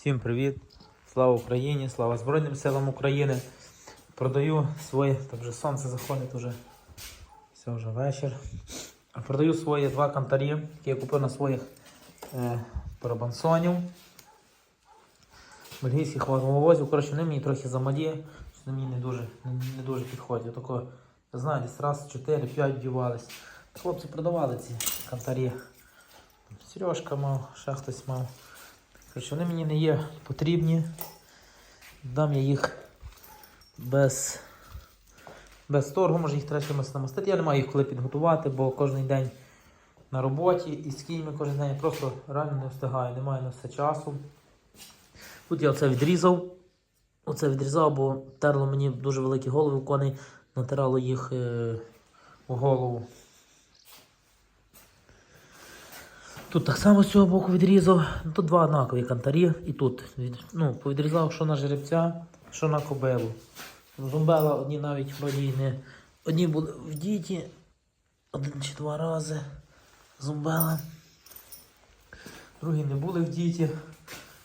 Всім привіт! Слава Україні! Слава Збройним силам України! Продаю свої, так вже сонце заходить уже. Все вже вечір. Продаю свої два кантарі, які я купив на своїх е, парабансонів. Бельгійських вазовозів. Коротше, вони мені трохи замалі, вони мені не дуже, не, не дуже підходять. Отако, я знаю, десь раз 4-5 вдівались. Хлопці продавали ці кантарі. Сережка мав, ще хтось мав. Коротше, вони мені не є потрібні. Дам я їх без, без торгу, може їх треба чимось намастити. Я не маю їх коли підготувати, бо кожен день на роботі і з кіньми кожен день я просто реально не встигаю, немає на все часу. Тут я оце відрізав. Оце відрізав, бо терло мені дуже великі голови коней, натирало їх е, у голову. Тут так само з цього боку відрізав. Тут два однакові кантарі. І тут ну, повідрізав, що на жеребця, що на кобилу. Зумбела одні навіть вроді не. Одні були в діті, один чи два рази. Зумбела. Другі не були в діті.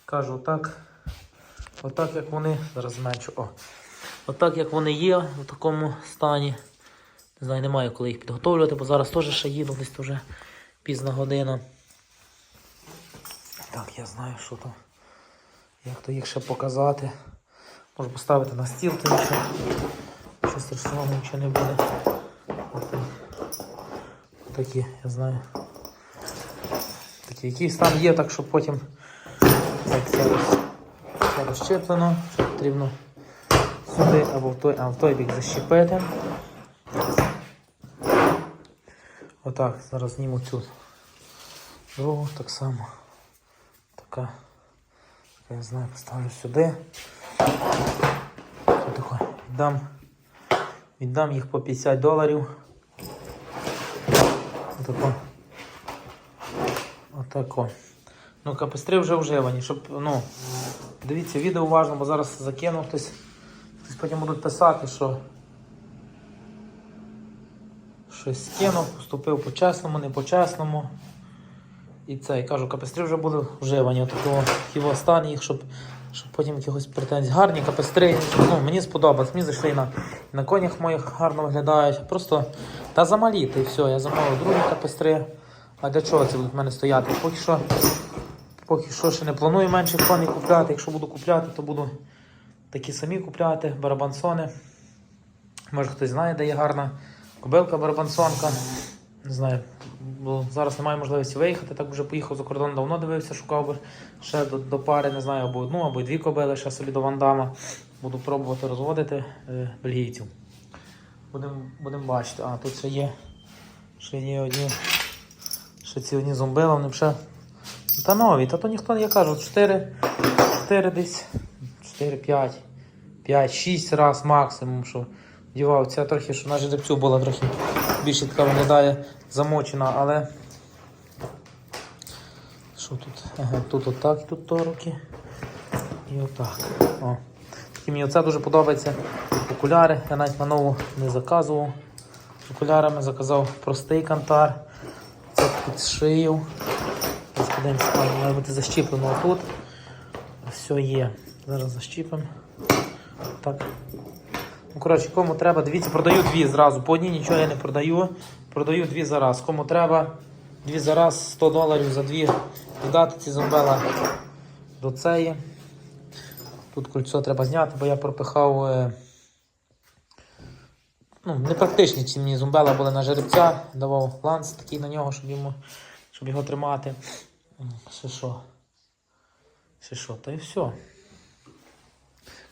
Кажу, отак. Отак як вони. Зараз зменшу. О. Отак як вони є в такому стані. Не знаю, немає коли їх підготовлювати, бо зараз теж ще їду, десь вже пізна година. Так, я знаю, що то. Як то їх ще показати. Можу поставити на стіл, тому що що страшного нічого не буде. От Такі, я знаю. Такі, якийсь там є, так що потім так, роз, це розщеплено, що потрібно сюди або в той, а в той бік защепити. Отак, зараз зніму цю другу так само. Така, я знаю, поставлю сюди. Віддам, віддам їх по 50 доларів. Отако. Отако. Ну, капестри вже вживані, щоб, ну, дивіться відео уважно, бо зараз закину хтось. Хтось потім будуть писати, що щось скинув, поступив по-чесному, не по-чесному. І це, кажу, капестри вже були вживані. Отакого його стан їх, щоб, щоб потім якихось претензій. Гарні капестри. Ну, мені сподобалось. Мені зайшли на, на конях моїх гарно виглядають. Просто та замалі, і все. Я замовив другі капестри. А для чого це будуть в мене стояти? Поки що, поки що ще не планую менше коней купляти. Якщо буду купляти, то буду такі самі купляти, барабансони. Може хтось знає, де є гарна кобилка барабансонка. Не знаю, бо зараз немає можливості виїхати. Так вже поїхав за кордон, давно дивився, шукав би ще до, до пари, не знаю, або одну, або дві кобили, ще собі до вандама. Буду пробувати розводити е, бельгійців. Будемо будем бачити. А, тут ще є. Ще є одні. Ще ці одні зомбила, вони ще. Та нові, та то ніхто не я кажу, 4, 4 десь, 4, 5, 5, 6 раз максимум, що вдівав. Ця трохи, що на жеребцю була трохи більше така виглядає замочена, але. Що тут? Ага, тут отак, і тут торки. І отак. О. Такі мені оце дуже подобається. Окуляри. Я навіть на нову не заказував. Окулярами заказав простий кантар. Це під шию. Подивимося, має бути защіплено отут. Все є. Зараз защіпимо. Так. Ну, коротше, кому треба, дивіться, продаю дві зразу. По одній нічого я не продаю. Продаю дві за раз. Кому треба, дві за раз, 100 доларів за дві. Додати ці зомбела до цієї. Тут кольцо треба зняти, бо я пропихав. е, Ну, непрактичні ці мені зумбела були на жеребця. Давав ланц такий на нього, щоб, йому, щоб його тримати. Ще що? Ще що? Та і все.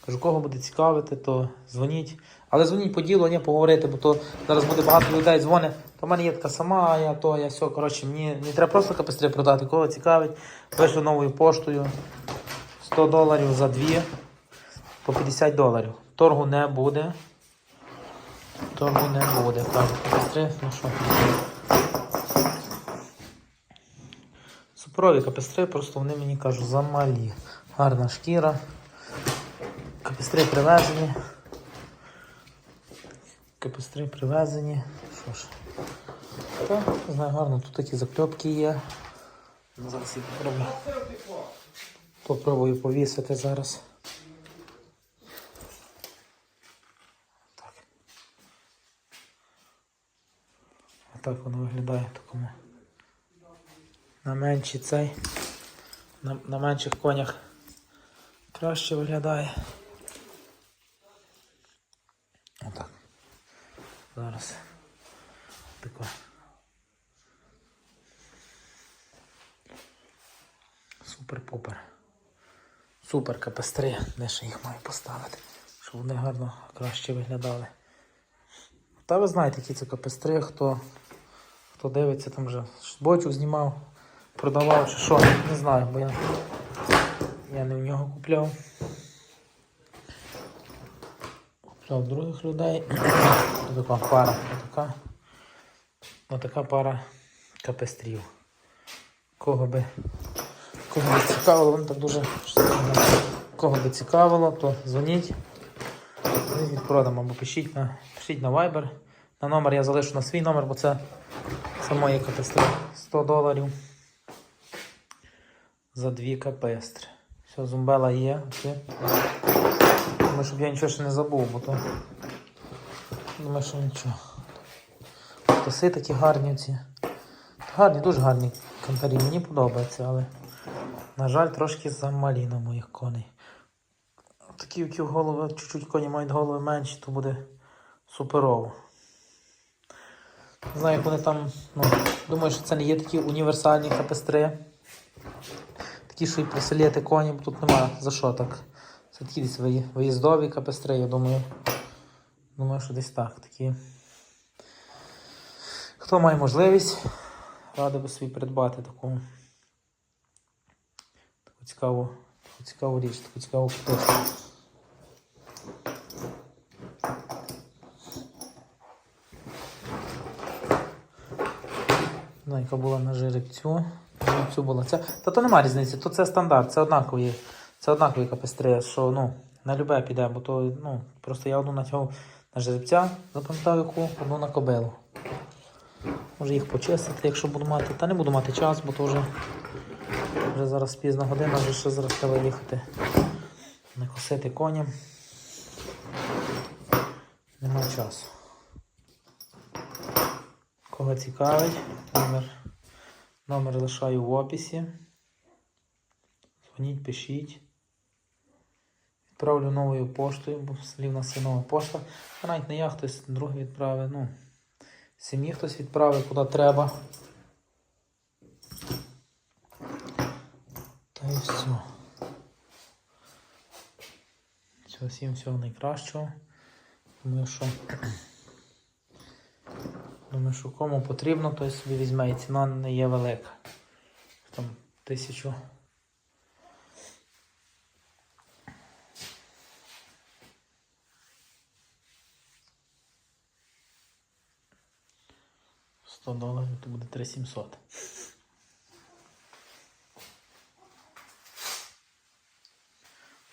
Кажу, кого буде цікавити, то дзвоніть. Але дзвоніть по ділу, не поговорити, бо то зараз буде багато людей дзвонить. То в мене є така сама, я то, я все. Коротше, мені не треба просто капестри продати, кого цікавить. Вийшло новою поштою. 100 доларів за дві по 50 доларів. Торгу не буде. Торгу не буде. Кажу, капестри, ну що. Супрові капестри, просто вони мені кажуть, замалі. Гарна шкіра. Капестри привезені. Капестри привезені. Що ж. Та, не знаю, гарно, тут такі закльопки є. Ну, Зараз їх попробую. Попробую повісити зараз. Так. Отак воно виглядає такому. На менший цей. На, на менших конях краще виглядає. Отак. Зараз. Тако. Супер-пупер. Супер капестри. Де ще їх маю поставити? Щоб вони гарно краще виглядали. Та ви знаєте, які це капестри, хто, хто дивиться, там вже бочок знімав, продавав чи що, не знаю, бо я, я не в нього купляв. Купляв других людей. Така пара, отака, отака пара капестрів. Кого би, кого би цікавило, воно так дуже. Кого би цікавило, то дзвоніть. Ми відпродамо або пишіть на, пишіть на Viber. На номер я залишу на свій номер, бо це, це мої капестри. 100 доларів за дві капестри. Все, зумбела є. Окей. Думаю, щоб я нічого ще не забув, бо то. Думаю, що нічого. Коси такі гарні ці. Гарні, дуже гарні кантарі. Мені подобається, але, на жаль, трошки замалі на моїх коней. Такі, які голови, чуть-чуть коні мають голови менші, то буде суперово. Не знаю, як вони там. Ну, думаю, що це не є такі універсальні капестри. Такі, що і приселяти коні, бо тут немає за що так. Це такі десь виїздові капестри, я думаю. Думаю, що десь так. Такі. Хто має можливість, радий би собі придбати таку, таку цікаву, таку цікаву річ, таку цікаву птицю. Ну, яка була на жеребцю. Жеребцю була ця. Та то нема різниці, то це стандарт, це однакові. Це однакові капестри, що ну, на любе піде, бо то ну, просто я одну натягав на жеребця, запам'ятав яку, одну на кобилу. Може їх почистити, якщо буду мати. Та не буду мати час, бо то вже, вже зараз пізна година, вже ще зараз треба їхати. Накосити коням. Нема часу. Кого цікавить, номер, номер лишаю в описі. Дзвоніть, пишіть. Відправлю новою поштою, бо в селі нас є нова пошта. А навіть не я, хтось другий відправить. Ну, сім'ї хтось відправить, куди треба. Та і все. Все, всім всього найкращого. Думаю, що Думаю, що кому потрібно, той собі візьме і ціна не є велика. Там тисячу. Сто доларів, то буде 3700.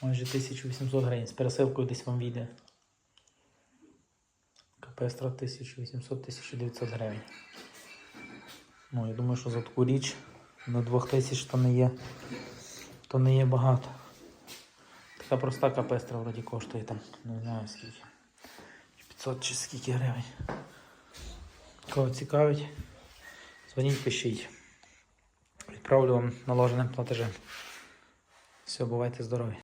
Майже 1800 гривень. З пересилкою десь вам війде. Капестра 1800-1900 гривень. Ну, я думаю, що за таку річ на 2000 то не є, то не є багато. Така проста капестра вроді коштує там, не знаю скільки. 500 чи скільки гривень. Кого цікавить, дзвоніть, пишіть. Відправлю вам наложеним платежем. Все, бувайте здорові.